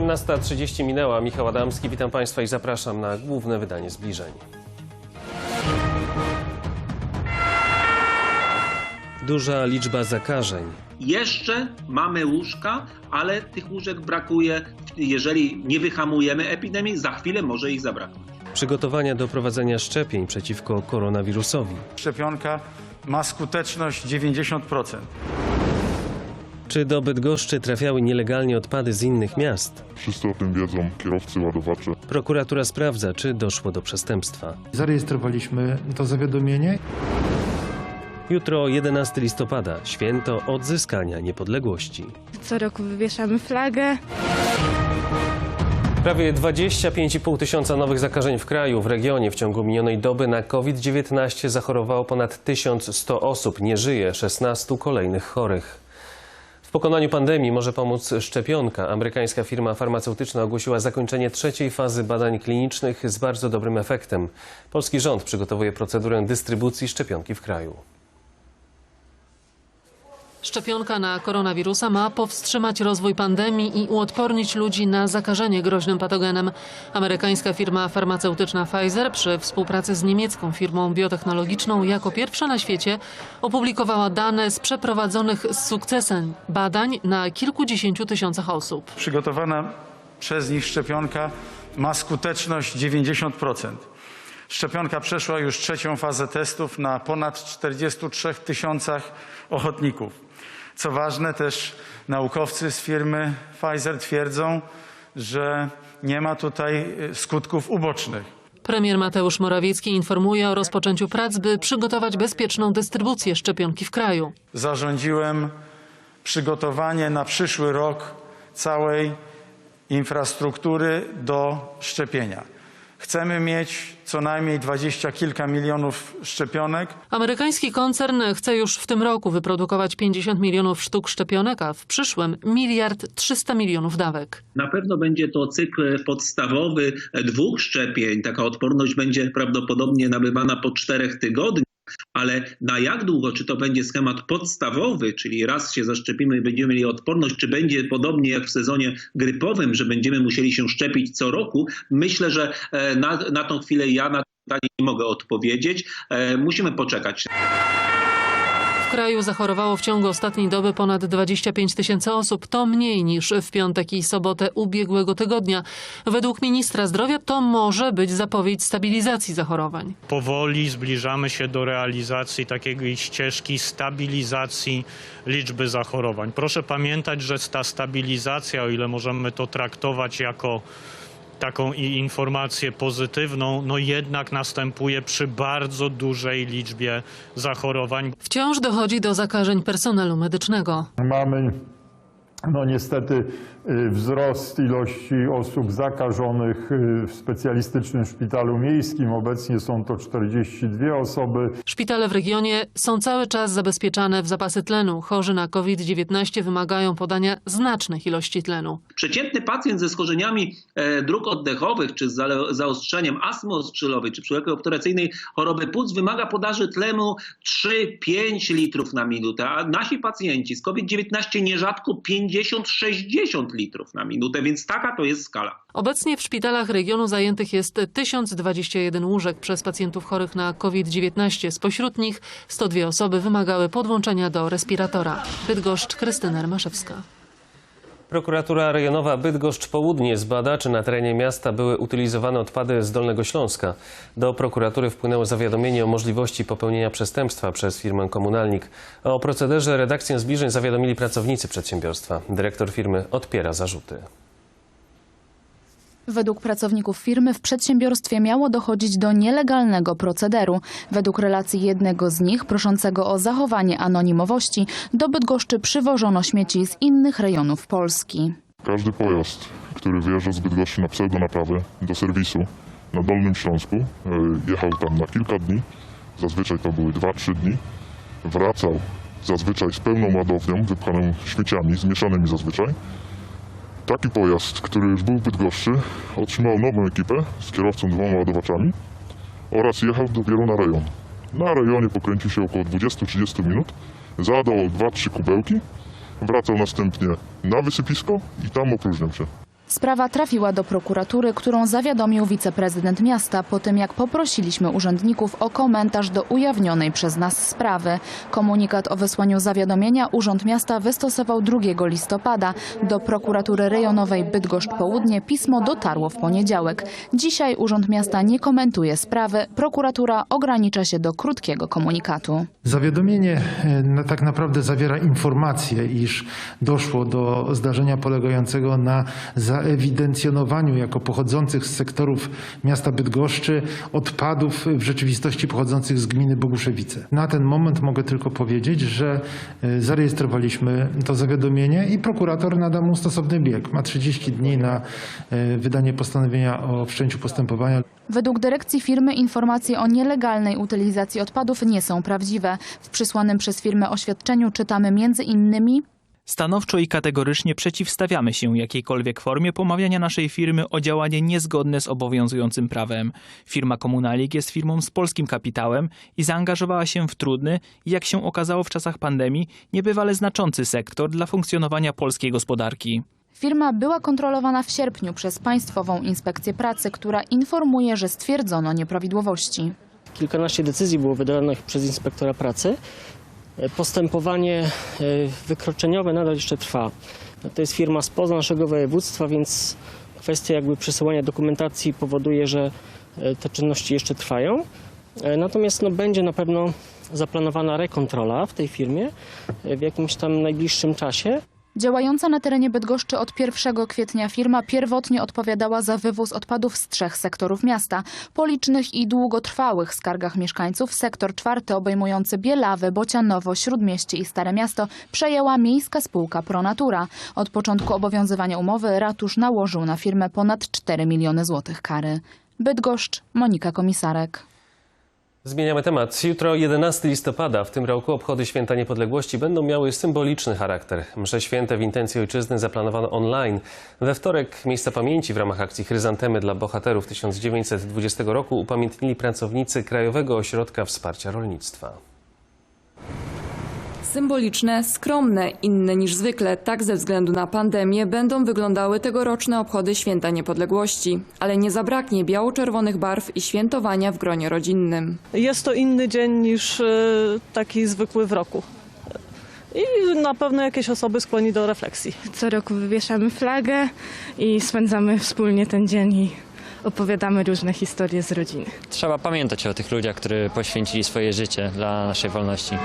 18.30 minęła. Michał Adamski, witam Państwa i zapraszam na główne wydanie zbliżeń. Duża liczba zakażeń. Jeszcze mamy łóżka, ale tych łóżek brakuje. Jeżeli nie wyhamujemy epidemii, za chwilę może ich zabraknąć. Przygotowania do prowadzenia szczepień przeciwko koronawirusowi. Szczepionka ma skuteczność 90%. Czy do Bydgoszczy trafiały nielegalnie odpady z innych miast? Wszyscy o tym wiedzą, kierowcy, ładowacze. Prokuratura sprawdza, czy doszło do przestępstwa. Zarejestrowaliśmy to zawiadomienie. Jutro 11 listopada, święto odzyskania niepodległości. Co roku wywieszamy flagę. Prawie 25,5 tysiąca nowych zakażeń w kraju. W regionie w ciągu minionej doby na COVID-19 zachorowało ponad 1100 osób. Nie żyje 16 kolejnych chorych. W pokonaniu pandemii może pomóc szczepionka. Amerykańska firma farmaceutyczna ogłosiła zakończenie trzeciej fazy badań klinicznych z bardzo dobrym efektem. Polski rząd przygotowuje procedurę dystrybucji szczepionki w kraju. Szczepionka na koronawirusa ma powstrzymać rozwój pandemii i uodpornić ludzi na zakażenie groźnym patogenem. Amerykańska firma farmaceutyczna Pfizer przy współpracy z niemiecką firmą biotechnologiczną jako pierwsza na świecie opublikowała dane z przeprowadzonych z sukcesem badań na kilkudziesięciu tysiącach osób. Przygotowana przez nich szczepionka ma skuteczność 90%. Szczepionka przeszła już trzecią fazę testów na ponad 43 tysiącach ochotników. Co ważne, też naukowcy z firmy Pfizer twierdzą, że nie ma tutaj y, skutków ubocznych. Premier Mateusz Morawiecki informuje o rozpoczęciu prac, by przygotować bezpieczną dystrybucję szczepionki w kraju. Zarządziłem przygotowanie na przyszły rok całej infrastruktury do szczepienia. Chcemy mieć co najmniej dwadzieścia kilka milionów szczepionek. Amerykański koncern chce już w tym roku wyprodukować 50 milionów sztuk szczepionek, a w przyszłym miliard 300 milionów dawek. Na pewno będzie to cykl podstawowy dwóch szczepień. Taka odporność będzie prawdopodobnie nabywana po czterech tygodniach. Ale na jak długo, czy to będzie schemat podstawowy, czyli raz się zaszczepimy i będziemy mieli odporność, czy będzie podobnie jak w sezonie grypowym, że będziemy musieli się szczepić co roku, myślę, że e, na, na tą chwilę ja na to pytanie nie mogę odpowiedzieć. E, Musimy poczekać. Kraju zachorowało w ciągu ostatniej doby ponad 25 tysięcy osób. To mniej niż w piątek i sobotę ubiegłego tygodnia. Według ministra zdrowia to może być zapowiedź stabilizacji zachorowań. powoli zbliżamy się do realizacji takiej ścieżki stabilizacji liczby zachorowań. Proszę pamiętać, że ta stabilizacja, o ile możemy to traktować jako taką i informację pozytywną, no jednak następuje przy bardzo dużej liczbie zachorowań. Wciąż dochodzi do zakażeń personelu medycznego. Mamy no niestety wzrost ilości osób zakażonych y, w specjalistycznym szpitalu miejskim. Obecnie są to 42 osoby. Szpitale w regionie są cały czas zabezpieczane w zapasy tlenu. Chorzy na COVID-19 wymagają podania znacznych ilości tlenu. Przeciętny pacjent ze schorzeniami e, dróg oddechowych, czy z zaostrzeniem astmy oskrzelowej, czy przewlekłej obturacyjnej choroby płuc wymaga podaży tlenu 3-5 litrów na minutę, a nasi pacjenci z COVID-19 nierzadko 50-60 litrów na minutę, więc taka to jest skala. Obecnie w szpitalach regionu zajętych jest 1021 łóżek przez pacjentów chorych na COVID-19. Spośród nich 102 osoby wymagały podłączenia do respiratora. Bydgoszcz, Krystyna Remaszewska. Prokuratura rejonowa Bydgoszcz Południe zbada, czy na terenie miasta były utylizowane odpady z Dolnego Śląska. Do prokuratury wpłynęło zawiadomienie o możliwości popełnienia przestępstwa przez firmę Komunalnik. O procederze redakcję zbliżeń zawiadomili pracownicy przedsiębiorstwa. Dyrektor firmy odpiera zarzuty. Według pracowników firmy w przedsiębiorstwie miało dochodzić do nielegalnego procederu. Według relacji jednego z nich, proszącego o zachowanie anonimowości, do Bydgoszczy przywożono śmieci z innych rejonów Polski. Każdy pojazd, który wyjeżdża z Bydgoszczy na pseudonaprawę do serwisu na Dolnym Śląsku, e, jechał tam na kilka dni, zazwyczaj to były 2-3 dni, wracał zazwyczaj z pełną ładownią, wypchaną śmieciami, zmieszanymi zazwyczaj. Taki pojazd, który już był w Bydgoszczy, otrzymał nową ekipę z kierowcą dwoma ładowaczami oraz jechał dopiero na rejon. Na rejonie pokręcił się około 20-30 minut, zadał 2-3 kubełki, wracał następnie na wysypisko i tam opróżniał się. Sprawa trafiła do prokuratury, którą zawiadomił wiceprezydent miasta po tym, jak poprosiliśmy urzędników o komentarz do ujawnionej przez nas sprawy. Komunikat o wysłaniu zawiadomienia Urząd Miasta wystosował 2 listopada. Do prokuratury rejonowej Bydgoszcz Południe pismo dotarło w poniedziałek. Dzisiaj Urząd Miasta nie komentuje sprawy. Prokuratura ogranicza się do krótkiego komunikatu. Zawiadomienie e, tak naprawdę zawiera informację, iż doszło do zdarzenia polegającego na zaewidencjonowaniu jako pochodzących z sektorów miasta Bydgoszczy odpadów w rzeczywistości pochodzących z gminy Boguszewice. Na ten moment mogę tylko powiedzieć, że e, zarejestrowaliśmy to zawiadomienie i prokurator nada mu stosowny bieg. Ma 30 dni na e, wydanie postanowienia o wszczęciu postępowania. Według dyrekcji firmy informacje o nielegalnej utylizacji odpadów nie są prawdziwe. W przysłanym przez firmę oświadczeniu czytamy między innymi Stanowczo i kategorycznie przeciwstawiamy się jakiejkolwiek formie pomawiania naszej firmy o działanie niezgodne z obowiązującym prawem. Firma Komunalik jest firmą z polskim kapitałem i zaangażowała się w trudny i jak się okazało w czasach pandemii, niebywale znaczący sektor dla funkcjonowania polskiej gospodarki. Firma była kontrolowana w sierpniu przez Państwową Inspekcję Pracy, która informuje, że stwierdzono nieprawidłowości. Kilkanaście decyzji było wydanych przez inspektora pracy. Postępowanie e, wykroczeniowe nadal jeszcze trwa. To jest firma spoza naszego województwa, więc kwestia jakby przesyłania dokumentacji powoduje, że e, te czynności jeszcze trwają. E, Natomiast no, będzie na pewno zaplanowana rekontrola w tej firmie e, w jakimś tam najbliższym czasie. Działająca na terenie Bydgoszczy od 1 kwietnia firma pierwotnie odpowiadała za wywóz odpadów z trzech sektorów miasta. Po licznych i długotrwałych skargach mieszkańców sektor czwarty obejmujący Bielawę, Bocianowo, Śródmieście i Stare Miasto przejęła miejska spółka Pronatura. Od początku obowiązywania umowy ratusz nałożył na firmę ponad 4 miliony złotych kary. Bydgoszcz, Monika Komisarek. Zmieniamy temat. Jutro 11 listopada. W tym roku obchody Święta Niepodległości będą miały symboliczny charakter. Msze święte w intencji ojczyzny zaplanowano online. We wtorek miejsca pamięci w ramach akcji Chryzantemy dla bohaterów 1920 roku upamiętnili pracownicy Krajowego Ośrodka Wsparcia Rolnictwa. Symboliczne, skromne, inne niż zwykle, tak ze względu na pandemię, będą wyglądały tegoroczne obchody Święta Niepodległości. Ale nie zabraknie biało-czerwonych barw i świętowania w gronie rodzinnym. Jest to inny dzień niż e, taki zwykły w roku. I na pewno jakieś osoby skłonni do refleksji. Co roku wywieszamy flagę i spędzamy wspólnie ten dzień i opowiadamy różne historie z rodziny. Trzeba pamiętać o tych ludziach, którzy poświęcili swoje życie dla naszej wolności.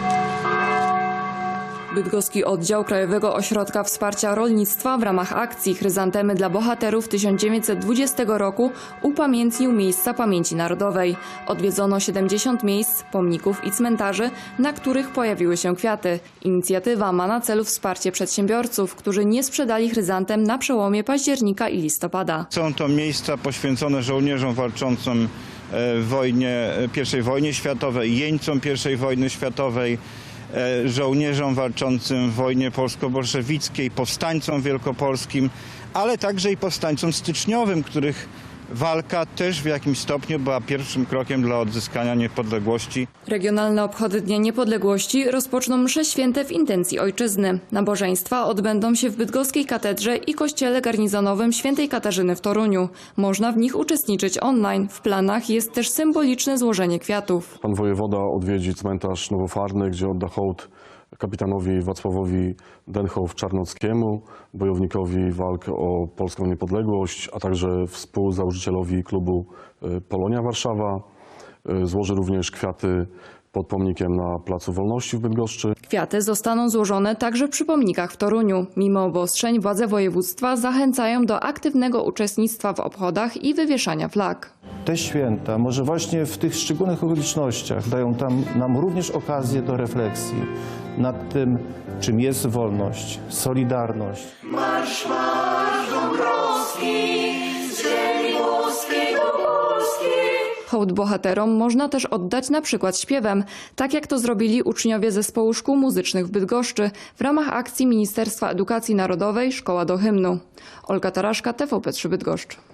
Bydgoski oddział Krajowego Ośrodka Wsparcia Rolnictwa w ramach akcji Chryzantemy dla Bohaterów 1920 roku upamiętnił miejsca pamięci narodowej. Odwiedzono 70 miejsc, pomników i cmentarzy, na których pojawiły się kwiaty. Inicjatywa ma na celu wsparcie przedsiębiorców, którzy nie sprzedali chryzantem na przełomie października i listopada. Są to miejsca poświęcone żołnierzom walczącym w wojnie, I wojnie światowej, jeńcom I wojny światowej, e, żołnierzom walczącym w wojnie polsko-bolszewickiej, powstańcom wielkopolskim, ale także i powstańcom styczniowym, których walka też w jakimś stopniu była pierwszym krokiem dla odzyskania niepodległości. Regionalne obchody Dnia Niepodległości rozpoczną msze święte w intencji ojczyzny. Nabożeństwa odbędą się w Bydgoskiej Katedrze i Kościele Garnizonowym Świętej Katarzyny w Toruniu. Można w nich uczestniczyć online. W planach jest też symboliczne złożenie kwiatów. Pan wojewoda odwiedzi cmentarz nowofarny, gdzie odda hołd kapitanowi Wacławowi Denchow-Czarnockiemu, bojownikowi walk o polską niepodległość, a także współzałożycielowi klubu y, Polonia Warszawa. Y, Złoży również kwiaty pod pomnikiem na Placu Wolności w Bydgoszczy. Kwiaty zostaną złożone także przy pomnikach w Toruniu. Mimo obostrzeń władze województwa zachęcają do aktywnego uczestnictwa w obchodach i wywieszania flag. Te święta, może właśnie w tych szczególnych okolicznościach, dają tam nam również okazję do refleksji nad tym, czym jest wolność, solidarność. Marsz, marsz Dąbrowski, bohaterom można też oddać na przykład śpiewem, tak jak to zrobili uczniowie Zespołu Szkół Muzycznych w Bydgoszczy w ramach akcji Ministerstwa Edukacji Narodowej Szkoła do hymnu. Olga Taraszka, TVP3 Bydgoszcz.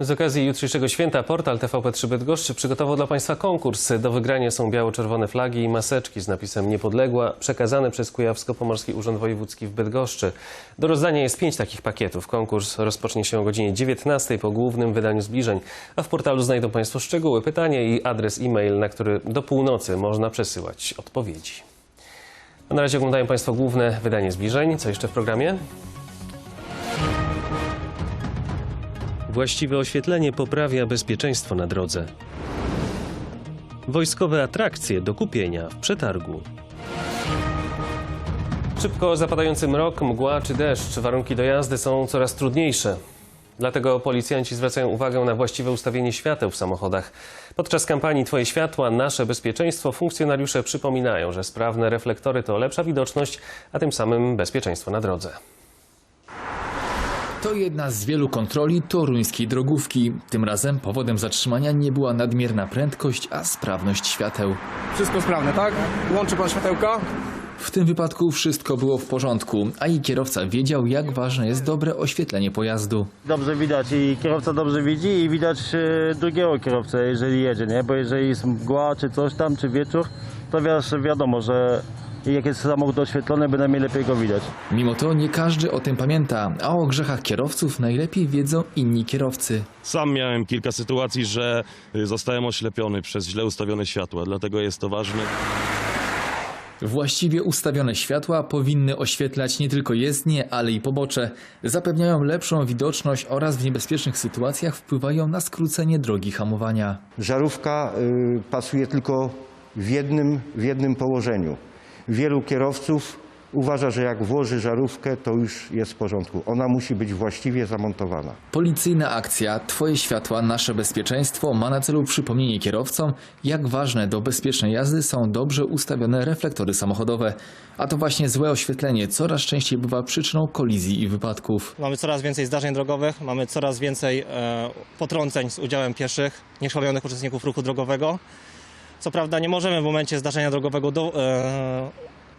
Z okazji jutrzejszego święta portal TVP3 Bydgoszcz przygotował dla Państwa konkurs. Do wygrania są biało-czerwone flagi i maseczki z napisem Niepodległa przekazane przez Kujawsko-Pomorski Urząd Wojewódzki w Bydgoszczy. Do rozdania jest pięć takich pakietów. Konkurs rozpocznie się o godzinie 19 po głównym wydaniu zbliżeń, a w portalu znajdą Państwo szczegóły, pytanie i adres e-mail, na który do północy można przesyłać odpowiedzi. A na razie oglądają Państwo główne wydanie zbliżeń. Co jeszcze w programie? Właściwe oświetlenie poprawia bezpieczeństwo na drodze. Wojskowe atrakcje do kupienia w przetargu. Szybko zapadający mrok, mgła czy deszcz, warunki do jazdy są coraz trudniejsze. Dlatego policjanci zwracają uwagę na właściwe ustawienie świateł w samochodach. Podczas kampanii Twoje światła, nasze bezpieczeństwo funkcjonariusze przypominają, że sprawne reflektory to lepsza widoczność, a tym samym bezpieczeństwo na drodze. To jedna z wielu kontroli toruńskiej drogówki. Tym razem powodem zatrzymania nie była nadmierna prędkość, a sprawność świateł. Wszystko sprawne, tak? Łączy pan światełka? W tym wypadku wszystko było w porządku, a i kierowca wiedział, jak ważne jest dobre oświetlenie pojazdu. Dobrze widać i kierowca dobrze widzi i widać e, drugiego kierowcę, jeżeli jedzie, nie? Bo jeżeli jest mgła czy coś tam, czy wieczór, to wi- wiadomo, że jak jest samochód oświetlony, bynajmniej lepiej go widać. Mimo to nie każdy o tym pamięta, a o grzechach kierowców najlepiej wiedzą inni kierowcy. Sam miałem kilka sytuacji, że y, zostałem oślepiony przez źle ustawione światła, dlatego jest to ważne. Właściwie ustawione światła powinny oświetlać nie tylko jezdnie, ale i pobocze. Zapewniają lepszą widoczność oraz w niebezpiecznych sytuacjach wpływają na skrócenie drogi hamowania. Żarówka y, pasuje tylko w jednym, w jednym położeniu. Wielu kierowców uważa, że jak włoży żarówkę, to już jest w porządku. Ona musi być właściwie zamontowana. Policyjna akcja Twoje światła, nasze bezpieczeństwo ma na celu przypomnienie kierowcom, jak ważne do bezpiecznej jazdy są dobrze ustawione reflektory samochodowe. A to właśnie złe oświetlenie coraz częściej bywa przyczyną kolizji i wypadków. Mamy coraz więcej zdarzeń drogowych, mamy coraz więcej e, potrąceń z udziałem pieszych, nieszkolionych uczestników ruchu drogowego. Co prawda nie możemy w momencie zdarzenia drogowego do, e,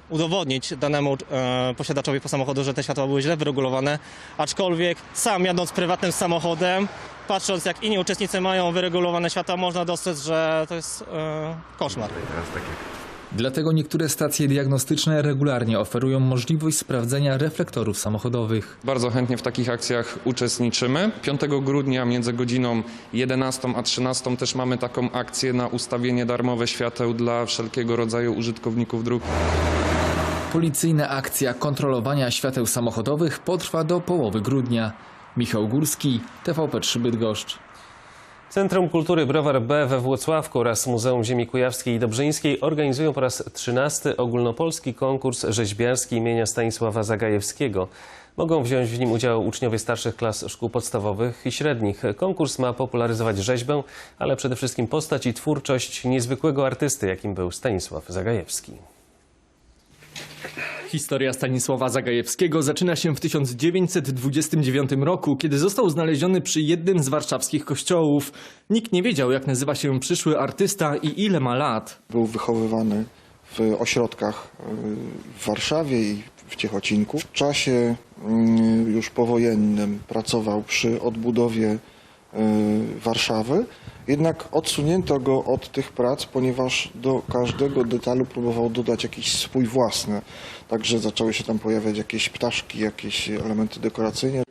udowodnić danemu e, posiadaczowi samochodu, że te światła były źle wyregulowane, aczkolwiek sam jadąc prywatnym samochodem, patrząc jak inni uczestnicy mają wyregulowane światła, można dostrzec, że to jest e, koszmar. Dlatego niektóre stacje diagnostyczne regularnie oferują możliwość sprawdzenia reflektorów samochodowych. Bardzo chętnie w takich akcjach uczestniczymy. 5 grudnia między godziną 11 a 13 też mamy taką akcję na ustawienie darmowe świateł dla wszelkiego rodzaju użytkowników dróg. Policyjna akcja kontrolowania świateł samochodowych potrwa do połowy grudnia. Michał Górski, TVP3 Bydgoszcz. Centrum Kultury Browar B we Włocławku oraz Muzeum Ziemi Kujawskiej i Dobrzyńskiej organizują po raz 13 ogólnopolski konkurs rzeźbiarski imienia Stanisława Zagajewskiego. Mogą wziąć w nim udział uczniowie starszych klas szkół podstawowych i średnich. Konkurs ma popularyzować rzeźbę, ale przede wszystkim postać i twórczość niezwykłego artysty, jakim był Stanisław Zagajewski. Historia Stanisława Zagajewskiego zaczyna się w 1929 roku, kiedy został znaleziony przy jednym z warszawskich kościołów. Nikt nie wiedział, jak nazywa się przyszły artysta i ile ma lat. Był wychowywany w ośrodkach y, w Warszawie i w Ciechocinku. W czasie y, już powojennym pracował przy odbudowie y, Warszawy, jednak odsunięto go od tych prac, ponieważ do każdego detalu próbował dodać jakiś swój własny. Także zaczęły się tam pojawiać jakieś ptaszki, jakieś elementy dekoracyjne.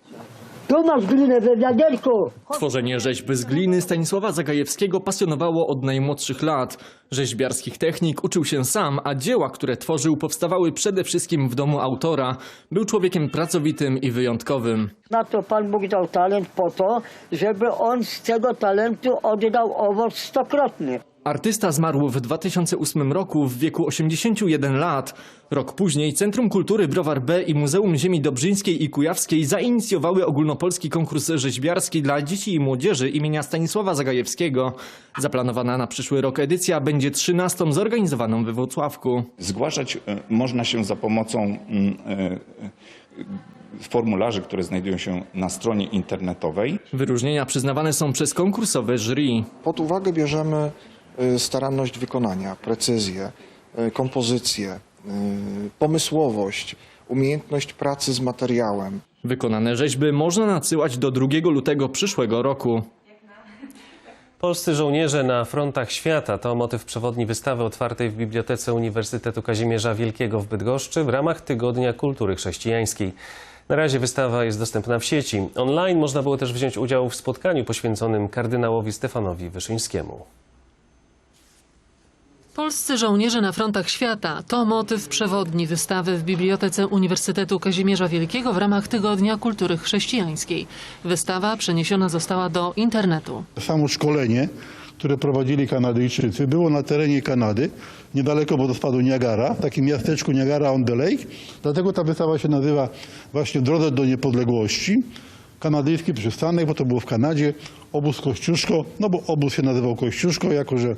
Tu masz glinę we wiaderku! Tworzenie rzeźby z gliny Stanisława Zagajewskiego pasjonowało od najmłodszych lat. Rzeźbiarskich technik uczył się sam, a dzieła, które tworzył, powstawały przede wszystkim w domu autora. Był człowiekiem pracowitym i wyjątkowym. Na to Pan Bóg dał talent po to, żeby on z tego talentu oddał owoc stokrotny. Artysta zmarł w 2008 roku w wieku 81 lat. Rok później Centrum Kultury Browar B i Muzeum Ziemi Dobrzyńskiej i Kujawskiej zainicjowały ogólnopolski konkurs rzeźbiarski dla dzieci i młodzieży imienia Stanisława Zagajewskiego. Zaplanowana na przyszły rok edycja będzie 13 zorganizowaną we Wrocławku. Zgłaszać e, można się za pomocą mm, e, formularzy, które znajdują się na stronie internetowej. Wyróżnienia przyznawane są przez konkursowe jury. Pod uwagę bierzemy staranność wykonania, precyzję, y, kompozycję, y, pomysłowość, umiejętność pracy z materiałem. Wykonane rzeźby można nadsyłać do 2 lutego przyszłego roku. Polscy żołnierze na frontach świata to motyw przewodni wystawy otwartej w Bibliotece Uniwersytetu Kazimierza Wielkiego w Bydgoszczy w ramach Tygodnia Kultury Chrześcijańskiej. Na razie wystawa jest dostępna w sieci. Online można było też wziąć udział w spotkaniu poświęconym kardynałowi Stefanowi Wyszyńskiemu. Polscy żołnierze na frontach świata to motyw przewodni wystawy w Bibliotece Uniwersytetu Kazimierza Wielkiego w ramach Tygodnia Kultury Chrześcijańskiej. Wystawa przeniesiona została do internetu. Samo szkolenie, które prowadzili Kanadyjczycy, było na terenie Kanady, niedaleko wodospadu Niagara, w takim miasteczku Niagara on the Lake. Dlatego ta wystawa się nazywa właśnie Drodze do Niepodległości. Kanadyjski przystanek, bo to było w Kanadzie, obóz Kościuszko, no bo obóz się nazywał Kościuszko, jako że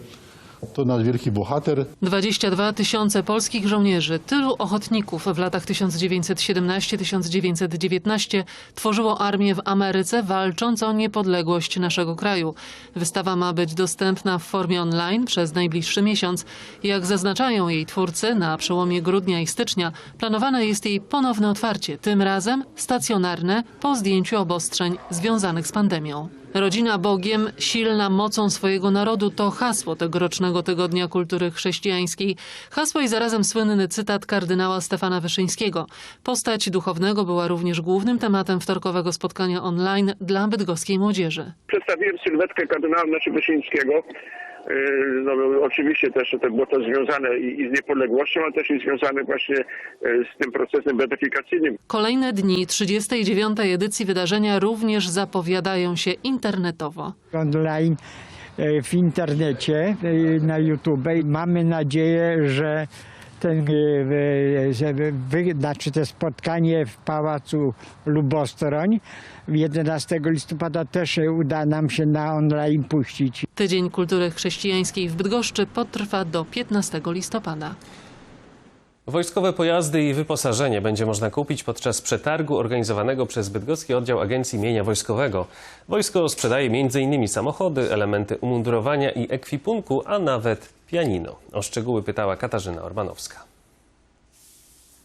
to nasz wielki bohater. 22 tysiące polskich żołnierzy, tylu ochotników w latach 1917-1919 tworzyło armię w Ameryce walcząc o niepodległość naszego kraju. Wystawa ma być dostępna w formie online przez najbliższy miesiąc. Jak zaznaczają jej twórcy, na przełomie grudnia i stycznia planowane jest jej ponowne otwarcie, tym razem stacjonarne po zdjęciu obostrzeń związanych z pandemią. Rodzina Bogiem, silna mocą swojego narodu to hasło tegorocznego Tygodnia Kultury Chrześcijańskiej. Hasło i zarazem słynny cytat kardynała Stefana Wyszyńskiego. Postać duchownego była również głównym tematem wtorkowego spotkania online dla bydgoskiej młodzieży. Przedstawiłem sylwetkę kardynała Wyszyńskiego. Yy, No, oczywiście też to było to związane i, i z niepodległością, ale też i związane właśnie yy, z tym procesem beatyfikacyjnym. Kolejne dni 39. edycji wydarzenia również zapowiadają się internetowo. online e, w internecie, na YouTube. Mamy nadzieję, że ten, że wy, znaczy to spotkanie w Pałacu Lubostroń 11 listopada też uda nam się na online puścić. Tydzień Kultury Chrześcijańskiej w Bydgoszczy potrwa do 15 listopada. Wojskowe pojazdy i wyposażenie będzie można kupić podczas przetargu organizowanego przez Bydgoski Oddział Agencji Mienia Wojskowego. Wojsko sprzedaje m.in. samochody, elementy umundurowania i ekwipunku, a nawet pianino. O szczegóły pytała Katarzyna Orbanowska.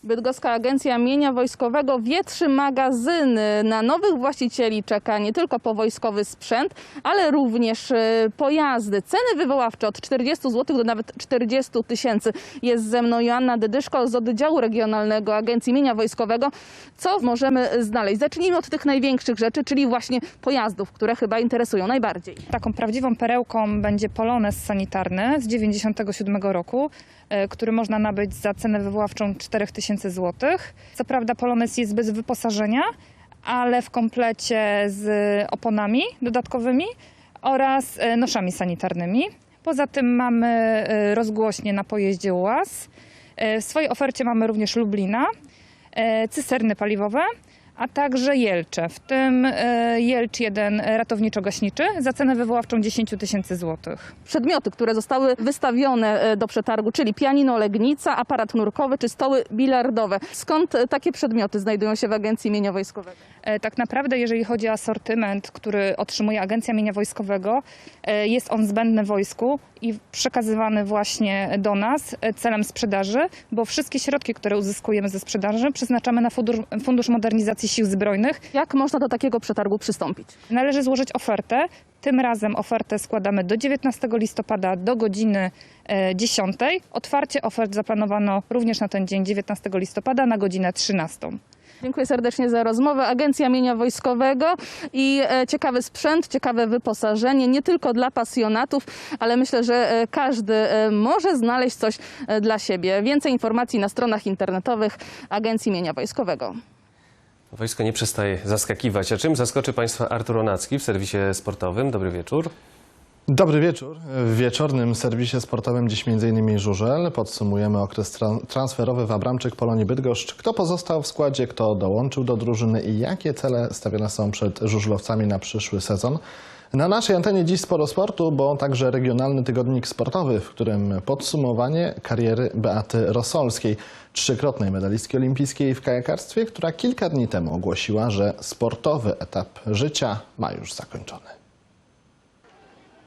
Bydgoska Agencja Mienia Wojskowego wietrzy magazyny. Na nowych właścicieli czeka nie tylko powojskowy sprzęt, ale również e, pojazdy. Ceny wywoławcze od 40 zł do nawet 40 tysięcy. Jest ze mną Joanna Dydyszko z oddziału regionalnego Agencji Mienia Wojskowego. Co możemy znaleźć? Zacznijmy od tych największych rzeczy, czyli właśnie pojazdów, które chyba interesują najbardziej. Taką prawdziwą perełką będzie Polones sanitarny z 97 roku, e, który można nabyć za cenę wywoławczą 4000 zł. Co prawda Polones jest bez wyposażenia, ale w komplecie z oponami dodatkowymi oraz e, noszami sanitarnymi. Poza tym mamy e, rozgłośnie na pojeździe UAZ. E, W swojej ofercie mamy również Lublina, cysterny paliwowe, a także Jelcze, w tym e, Jelcz 1 ratowniczo-gaśniczy za cenę wywoławczą 10 tysięcy złotych. Przedmioty, które zostały wystawione e, do przetargu, czyli pianino Legnica, aparat nurkowy czy stoły bilardowe. Skąd e, takie przedmioty znajdują się w Agencji Mienia Wojskowego? E, Tak naprawdę, jeżeli chodzi o asortyment, który otrzymuje Agencja Mienia Wojskowego, e, jest on zbędny wojsku i przekazywany właśnie do nas e, celem sprzedaży, bo wszystkie środki, które uzyskujemy ze sprzedaży, przeznaczamy na Fundusz, Modernizacji Sił Zbrojnych. Jak można do takiego przetargu przystąpić? Należy złożyć ofertę. Tym razem ofertę składamy do 19 listopada do godziny e, 10. Otwarcie ofert zaplanowano również na ten dzień 19 listopada na godzinę 13. Dziękuję serdecznie za rozmowę. Agencja Mienia Wojskowego i e, ciekawy sprzęt, ciekawe wyposażenie, nie tylko dla pasjonatów, ale myślę, że e, każdy e, może znaleźć coś dla siebie. Więcej informacji na stronach internetowych Agencji Mienia Wojskowego. Wojsko nie przestaje zaskakiwać. A czym zaskoczy Państwa Artur Onacki w serwisie sportowym? Dobry wieczór. Dobry wieczór. W wieczornym serwisie sportowym dziś m.in. Żużel. Podsumujemy okres tra- transferowy w Abramczyk Polonii Bydgoszcz. Kto pozostał w składzie, kto dołączył do drużyny i jakie cele stawiane są przed żużlowcami na przyszły sezon. Na naszej antenie dziś sporo sportu, bo także regionalny tygodnik sportowy, w którym podsumowanie kariery Beaty Rosolskiej, trzykrotnej medalistki olimpijskiej w kajakarstwie, która kilka dni temu ogłosiła, że sportowy etap życia ma już zakończony.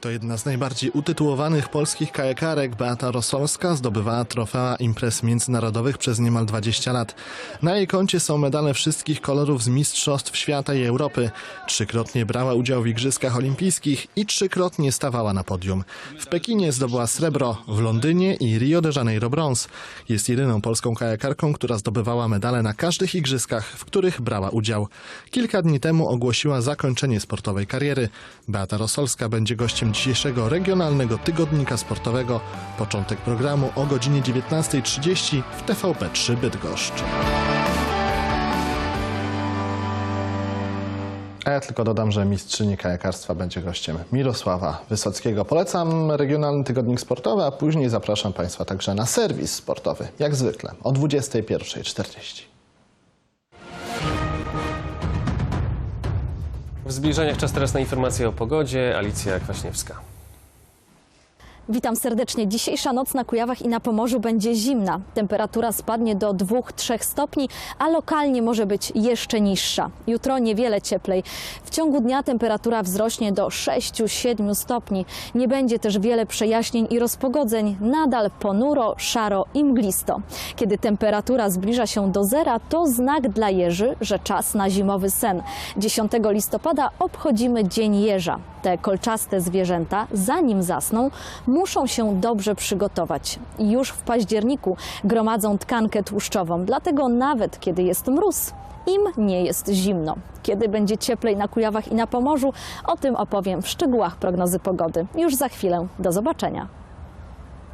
To jedna z najbardziej utytułowanych polskich kajakarek. Beata Rosolska zdobywała trofea imprez międzynarodowych przez niemal 20 lat. Na jej koncie są medale wszystkich kolorów z Mistrzostw Świata i Europy. Trzykrotnie brała udział w Igrzyskach Olimpijskich i trzykrotnie stawała na podium. W Pekinie zdobyła srebro, w Londynie i Rio de Janeiro brąz. Jest jedyną polską kajakarką, która zdobywała medale na każdych igrzyskach, w których brała udział. Kilka dni temu ogłosiła zakończenie sportowej kariery. Beata Rosolska będzie gościem dzisiejszego regionalnego tygodnika sportowego. Początek programu o godzinie 19.30 w TVP3 Bydgoszcz. A ja tylko dodam, że mistrzyni kajakarstwa będzie gościem Mirosława Wysockiego. Polecam regionalny tygodnik sportowy, a później zapraszam Państwa także na serwis sportowy, jak zwykle, o 21.40. W zbliżeniach czas teraz na informacje o pogodzie. Alicja Kwaśniewska. Witam serdecznie. Dzisiejsza noc na Kujawach i na Pomorzu będzie zimna. Temperatura spadnie do 2-3 stopni, a lokalnie może być jeszcze niższa. Jutro niewiele cieplej. W ciągu dnia temperatura wzrośnie do 6-7 stopni. Nie będzie też wiele przejaśnień i rozpogodzeń. Nadal ponuro, szaro i mglisto. Kiedy temperatura zbliża się do zera, to znak dla jeży, że czas na zimowy sen. 10 listopada obchodzimy Dzień Jeża. Te kolczaste zwierzęta, zanim zasną, muszą się dobrze przygotować. Już w październiku gromadzą tkankę tłuszczową, dlatego nawet kiedy jest mróz, im nie jest zimno. Kiedy będzie cieplej na Kujawach i na Pomorzu, o tym opowiem w szczegółach prognozy pogody. Już za chwilę. Do zobaczenia.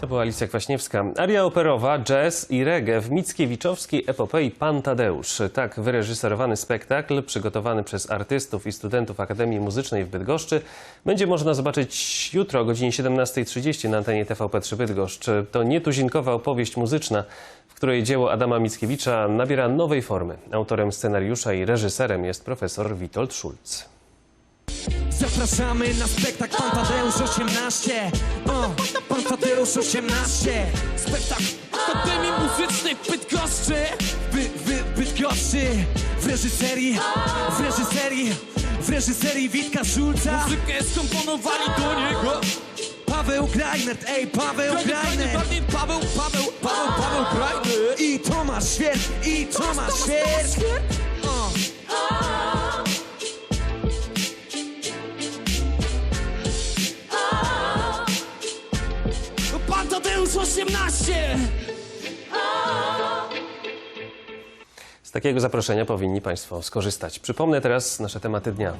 To była Alicja Kwaśniewska. Aria operowa, jazz i reggae w Mickiewiczowskiej epopei Pan Tadeusz. Tak wyreżyserowany spektakl, przygotowany przez artystów i studentów Akademii Muzycznej w Bydgoszczy, będzie można zobaczyć jutro o godzinie 17.30 na antenie TVP3 Bydgoszcz. To nietuzinkowa opowieść muzyczna, w której dzieło Adama Mickiewicza nabiera nowej formy. Autorem scenariusza i reżyserem jest profesor Witold Schulz. Zapraszamy na spektakl Pan Tadeusz 18 o, Pan Tadeusz 18 Spektakl. Akademii Muzycznej w Bydgoszczy. By, by, Bydgoszczy. W reżyserii, w reżyserii W reżyserii Witka Szulca Muzykę skomponowali do niego Paweł Grajnert, ej Paweł Grajnert Paweł, Paweł, Paweł, Paweł Grajnert I Tomasz Świerk, i Tomasz Świerk o. Pan Tadeusz 18 Z takiego zaproszenia powinni Państwo skorzystać. Przypomnę teraz nasze tematy dnia.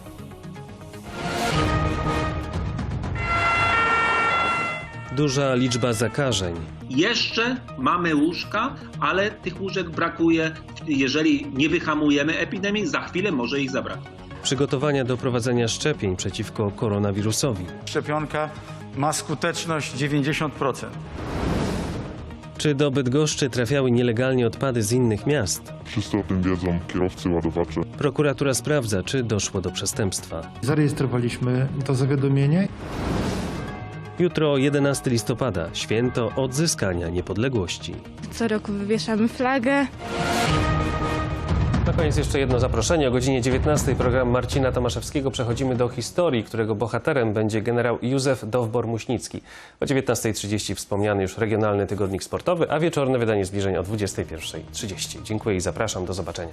Duża liczba zakażeń. Jeszcze mamy łóżka, ale tych łóżek brakuje. Jeżeli nie wyhamujemy epidemii, za chwilę może ich zabraknąć. Przygotowania do prowadzenia szczepień przeciwko koronawirusowi. Szczepionka ma skuteczność 90%. Czy do Bydgoszczy trafiały nielegalnie odpady z innych miast? Wszyscy o tym wiedzą, kierowcy, ładowacze. Prokuratura sprawdza, czy doszło do przestępstwa. Zarejestrowaliśmy to zawiadomienie. Jutro 11 listopada, święto odzyskania niepodległości. Co roku wywieszamy flagę. Koniec jeszcze jedno zaproszenie. O godzinie 19 program Marcina Tomaszewskiego przechodzimy do historii, którego bohaterem będzie generał Józef Dowbor-Muśnicki. O 19.30 wspomniany już regionalny tygodnik sportowy, a wieczorne wydanie zbliżeń o 21.30. Dziękuję i zapraszam. Do zobaczenia.